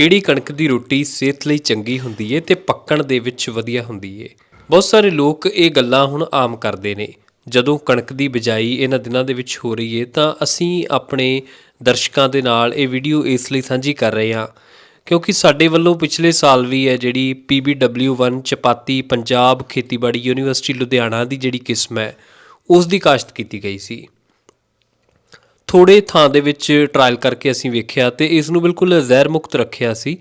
ਕਿਹੜੀ ਕਣਕ ਦੀ ਰੋਟੀ ਸਿਹਤ ਲਈ ਚੰਗੀ ਹੁੰਦੀ ਏ ਤੇ ਪੱਕਣ ਦੇ ਵਿੱਚ ਵਧੀਆ ਹੁੰਦੀ ਏ? ਬਹੁਤ ਸਾਰੇ ਲੋਕ ਇਹ ਗੱਲਾਂ ਹੁਣ ਆਮ ਕਰਦੇ ਨੇ। ਜਦੋਂ ਕਣਕ ਦੀ ਬਿਜਾਈ ਇਹਨਾਂ ਦਿਨਾਂ ਦੇ ਵਿੱਚ ਹੋ ਰਹੀ ਏ ਤਾਂ ਅਸੀਂ ਆਪਣੇ ਦਰਸ਼ਕਾਂ ਦੇ ਨਾਲ ਇਹ ਵੀਡੀਓ ਇਸ ਲਈ ਸਾਂਝੀ ਕਰ ਰਹੇ ਹਾਂ। ਕਿਉਂਕਿ ਸਾਡੇ ਵੱਲੋਂ ਪਿਛਲੇ ਸਾਲ ਵੀ ਹੈ ਜਿਹੜੀ PBW1 ਚਪਾਤੀ ਪੰਜਾਬ ਖੇਤੀਬਾੜੀ ਯੂਨੀਵਰਸਿਟੀ ਲੁਧਿਆਣਾ ਦੀ ਜਿਹੜੀ ਕਿਸਮ ਹੈ, ਉਸ ਦੀ ਕਾਸ਼ਤ ਕੀਤੀ ਗਈ ਸੀ। ਥੋੜੇ ਥਾਂ ਦੇ ਵਿੱਚ ਟਰਾਇਲ ਕਰਕੇ ਅਸੀਂ ਵੇਖਿਆ ਤੇ ਇਸ ਨੂੰ ਬਿਲਕੁਲ ਜ਼ਹਿਰ ਮੁਕਤ ਰੱਖਿਆ ਸੀ।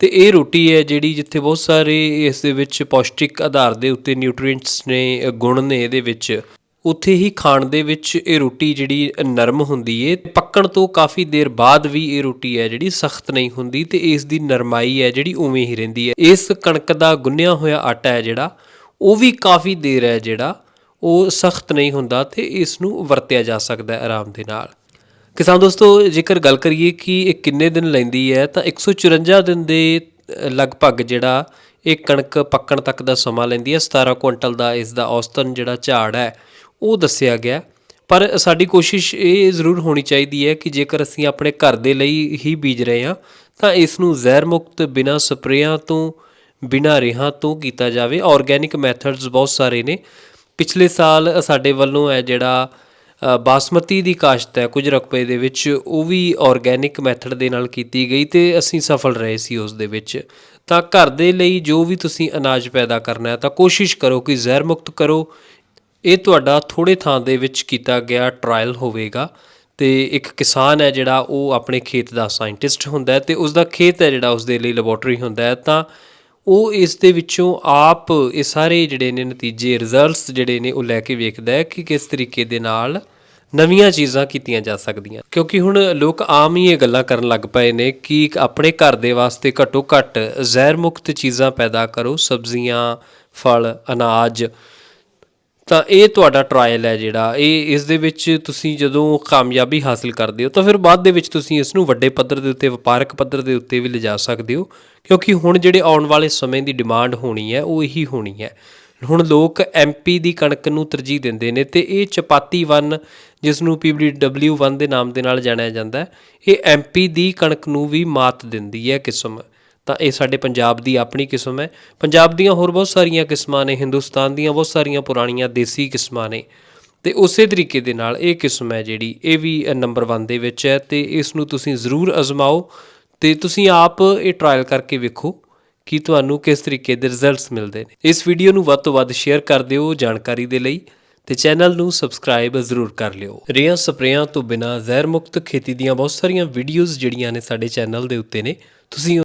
ਤੇ ਇਹ ਰੋਟੀ ਹੈ ਜਿਹੜੀ ਜਿੱਥੇ ਬਹੁਤ ਸਾਰੇ ਇਸ ਦੇ ਵਿੱਚ ਪੌਸ਼ਟਿਕ ਆਧਾਰ ਦੇ ਉੱਤੇ ਨਿਊਟ੍ਰੀਐਂਟਸ ਨੇ, ਗੁਣ ਨੇ ਇਹਦੇ ਵਿੱਚ, ਉੱਥੇ ਹੀ ਖਾਣ ਦੇ ਵਿੱਚ ਇਹ ਰੋਟੀ ਜਿਹੜੀ ਨਰਮ ਹੁੰਦੀ ਏ। ਪੱਕਣ ਤੋਂ ਕਾਫੀ ਦੇਰ ਬਾਅਦ ਵੀ ਇਹ ਰੋਟੀ ਹੈ ਜਿਹੜੀ ਸਖਤ ਨਹੀਂ ਹੁੰਦੀ ਤੇ ਇਸ ਦੀ ਨਰਮਾਈ ਹੈ ਜਿਹੜੀ ਉਵੇਂ ਹੀ ਰਹਿੰਦੀ ਹੈ। ਇਸ ਕਣਕ ਦਾ ਗੁੰਨਿਆ ਹੋਇਆ ਆਟਾ ਹੈ ਜਿਹੜਾ, ਉਹ ਵੀ ਕਾਫੀ ਦੇਰ ਹੈ ਜਿਹੜਾ, ਉਹ ਸਖਤ ਨਹੀਂ ਹੁੰਦਾ ਤੇ ਇਸ ਨੂੰ ਵਰਤਿਆ ਜਾ ਸਕਦਾ ਹੈ ਆਰਾਮ ਦੇ ਨਾਲ। ਕਿਸਾਨ ਦੋਸਤੋ, ਜੇਕਰ ਗੱਲ ਕਰੀਏ ਕਿ ਇਹ ਕਿੰਨੇ ਦਿਨ ਲੈਂਦੀ ਹੈ, ਤਾਂ 154 ਦਿਨ ਦੇ ਲਗਭਗ ਜਿਹੜਾ ਇਹ ਕਣਕ ਪੱਕਣ ਤੱਕ ਦਾ ਸਮਾਂ ਲੈਂਦੀ ਹੈ 17 ਕੁਇੰਟਲ ਦਾ ਇਸ ਦਾ ਔਸਤਨ ਜਿਹੜਾ ਝਾੜ ਹੈ, ਉਹ ਦੱਸਿਆ ਗਿਆ। ਪਰ ਸਾਡੀ ਕੋਸ਼ਿਸ਼ ਇਹ ਜ਼ਰੂਰ ਹੋਣੀ ਚਾਹੀਦੀ ਹੈ ਕਿ ਜੇਕਰ ਅਸੀਂ ਆਪਣੇ ਘਰ ਦੇ ਲਈ ਹੀ ਬੀਜ ਰਹੇ ਹਾਂ, ਤਾਂ ਇਸ ਨੂੰ ਜ਼ਹਿਰ ਮੁਕਤ ਬਿਨਾਂ ਸਪਰੇਆਂ ਤੋਂ, ਬਿਨਾਂ ਰੇਹਾਂ ਤੋਂ ਕੀਤਾ ਜਾਵੇ। ਆਰਗੇਨਿਕ ਮੈਥਡਸ ਬਹੁਤ ਸਾਰੇ ਨੇ। ਪਿਛਲੇ ਸਾਲ ਸਾਡੇ ਵੱਲੋਂ ਹੈ ਜਿਹੜਾ ਬਾਸਮਤੀ ਦੀ ਕਾਸ਼ਤ ਹੈ ਕੁਝ ਰਕਬੇ ਦੇ ਵਿੱਚ, ਉਹ ਵੀ ਆਰਗੇਨਿਕ ਮੈਥਡ ਦੇ ਨਾਲ ਕੀਤੀ ਗਈ ਤੇ ਅਸੀਂ ਸਫਲ ਰਹੇ ਸੀ ਉਸ ਦੇ ਵਿੱਚ। ਤਾਂ ਘਰ ਦੇ ਲਈ ਜੋ ਵੀ ਤੁਸੀਂ ਅਨਾਜ ਪੈਦਾ ਕਰਨਾ ਹੈ ਤਾਂ ਕੋਸ਼ਿਸ਼ ਕਰੋ ਕਿ ਜ਼ਹਿਰ ਮੁਕਤ ਕਰੋ। ਇਹ ਤੁਹਾਡਾ ਥੋੜੇ ਥਾਂ ਦੇ ਵਿੱਚ ਕੀਤਾ ਗਿਆ ਟਰਾਇਲ ਹੋਵੇਗਾ ਤੇ ਇੱਕ ਕਿਸਾਨ ਹੈ ਜਿਹੜਾ ਉਹ ਆਪਣੇ ਖੇਤ ਦਾ ਸਾਇੰਟਿਸਟ ਹੁੰਦਾ ਹੈ ਤੇ ਉਸ ਦਾ ਖੇਤ ਹੈ ਜਿਹੜਾ ਉਸ ਦੇ ਲਈ ਲੈਬੋਰਟਰੀ ਹੁੰਦਾ ਹੈ। ਤਾਂ ਉਹ ਇਸ ਦੇ ਵਿੱਚੋਂ ਆਪ ਇਹ ਸਾਰੇ ਜਿਹੜੇ ਨੇ ਨਤੀਜੇ ਰਿਜ਼ਲਟਸ ਜਿਹੜੇ ਨੇ ਉਹ ਲੈ ਕੇ ਵੇਖਦਾ ਹੈ ਕਿ ਕਿਸ ਤਰੀਕੇ ਦੇ ਨਾਲ ਨਵੀਆਂ ਚੀਜ਼ਾਂ ਕੀਤੀਆਂ ਜਾ ਸਕਦੀਆਂ। ਕਿਉਂਕਿ ਹੁਣ ਲੋਕ ਆਮ ਹੀ ਇਹ ਗੱਲਾਂ ਕਰਨ ਲੱਗ ਪਏ ਨੇ ਕਿ ਆਪਣੇ ਘਰ ਦੇ ਵਾਸਤੇ ਘੱਟੋ ਘੱਟ ਜ਼ਹਿਰ ਮੁਕਤ ਚੀਜ਼ਾਂ ਪੈਦਾ ਕਰੋ, ਸਬਜ਼ੀਆਂ, ਫਲ, ਅਨਾਜ। ਤਾਂ ਇਹ ਤੁਹਾਡਾ ਟਰਾਇਲ ਹੈ ਜਿਹੜਾ। ਇਹ ਇਸ ਦੇ ਵਿੱਚ ਤੁਸੀਂ ਜਦੋਂ ਕਾਮਯਾਬੀ ਹਾਸਲ ਕਰਦੇ ਹੋ, ਤਾਂ ਫਿਰ ਬਾਅਦ ਦੇ ਵਿੱਚ ਤੁਸੀਂ ਇਸ ਨੂੰ ਵੱਡੇ ਪੱਧਰ ਦੇ ਉੱਤੇ, ਵਪਾਰਕ ਪੱਧਰ ਦੇ ਉੱਤੇ ਵੀ ਲਿਜਾ ਸਕਦੇ ਹੋ। ਕਿਉਂਕਿ ਹੁਣ ਜਿਹੜੇ ਆਉਣ ਵਾਲੇ ਸਮੇਂ ਦੀ ਡਿਮਾਂਡ ਹੋਣੀ ਹੈ, ਉਹ ਇਹੀ ਹੋਣੀ ਹੈ। ਹੁਣ ਲੋਕ ਐਮਪੀ ਦੀ ਕਣਕ ਨੂੰ ਤਰਜੀਹ ਦਿੰਦੇ ਨੇ ਤੇ ਇਹ ਚਪਾਤੀ 1 ਜਿਸ ਨੂੰ PBW1 ਦੇ ਨਾਮ ਦੇ ਨਾਲ ਜਾਣਿਆ ਜਾਂਦਾ ਹੈ, ਇਹ ਐਮਪੀ ਦੀ ਕਣਕ ਨੂੰ ਵੀ ਮਾਤ ਦਿੰਦੀ ਹੈ ਕਿਸਮ। ਤਾਂ ਇਹ ਸਾਡੇ ਪੰਜਾਬ ਦੀ ਆਪਣੀ ਕਿਸਮ ਹੈ। ਪੰਜਾਬ ਦੀਆਂ ਹੋਰ ਬਹੁਤ ਸਾਰੀਆਂ ਕਿਸਮਾਂ ਨੇ, ਹਿੰਦੁਸਤਾਨ ਦੀਆਂ ਬਹੁਤ ਸਾਰੀਆਂ ਪੁਰਾਣੀਆਂ ਦੇਸੀ ਕਿਸਮਾਂ ਨੇ। ਤੇ ਉਸੇ ਤਰੀਕੇ ਦੇ ਨਾਲ ਇਹ ਕਿਸਮ ਹੈ ਜਿਹੜੀ, ਇਹ ਵੀ ਨੰਬਰ 1 ਦੇ ਵਿੱਚ ਹੈ ਤੇ ਇਸ ਨੂੰ ਤੁਸੀਂ ਜ਼ਰੂਰ ਅਜ਼ਮਾਓ ਤੇ ਤੁਸੀਂ ਆਪ ਇਹ ਟਰਾਇਲ ਕਰਕੇ ਵੇਖੋ ਕਿ ਤੁਹਾਨੂੰ ਕਿਸ ਤਰੀਕੇ ਦੇ ਰਿਜ਼ਲਟਸ ਮਿਲਦੇ ਨੇ। ਇਸ ਵੀਡੀਓ ਨੂੰ ਵੱਧ ਤੋਂ ਵੱਧ ਸ਼ੇਅਰ ਕਰ ਦਿਓ ਜਾਣਕਾਰੀ ਦੇ ਲਈ ਤੇ ਚੈਨਲ ਨੂੰ ਸਬਸਕ੍ਰਾਈਬ ਜ਼ਰੂਰ ਕਰ ਲਿਓ। ਰੇਹਾਂ ਸਪਰੇਆਂ ਤੋਂ ਬਿਨਾ ਜ਼ਹਿਰ ਮੁਕਤ ਖੇਤੀ ਦੀਆਂ ਬਹੁਤ ਸਾਰੀਆਂ ਵੀਡੀਓਜ਼ ਜਿਹੜੀਆਂ ਨੇ ਸਾਡੇ ਚੈਨਲ ਦੇ ਉੱਤੇ ਨੇ, ਤੁਸੀਂ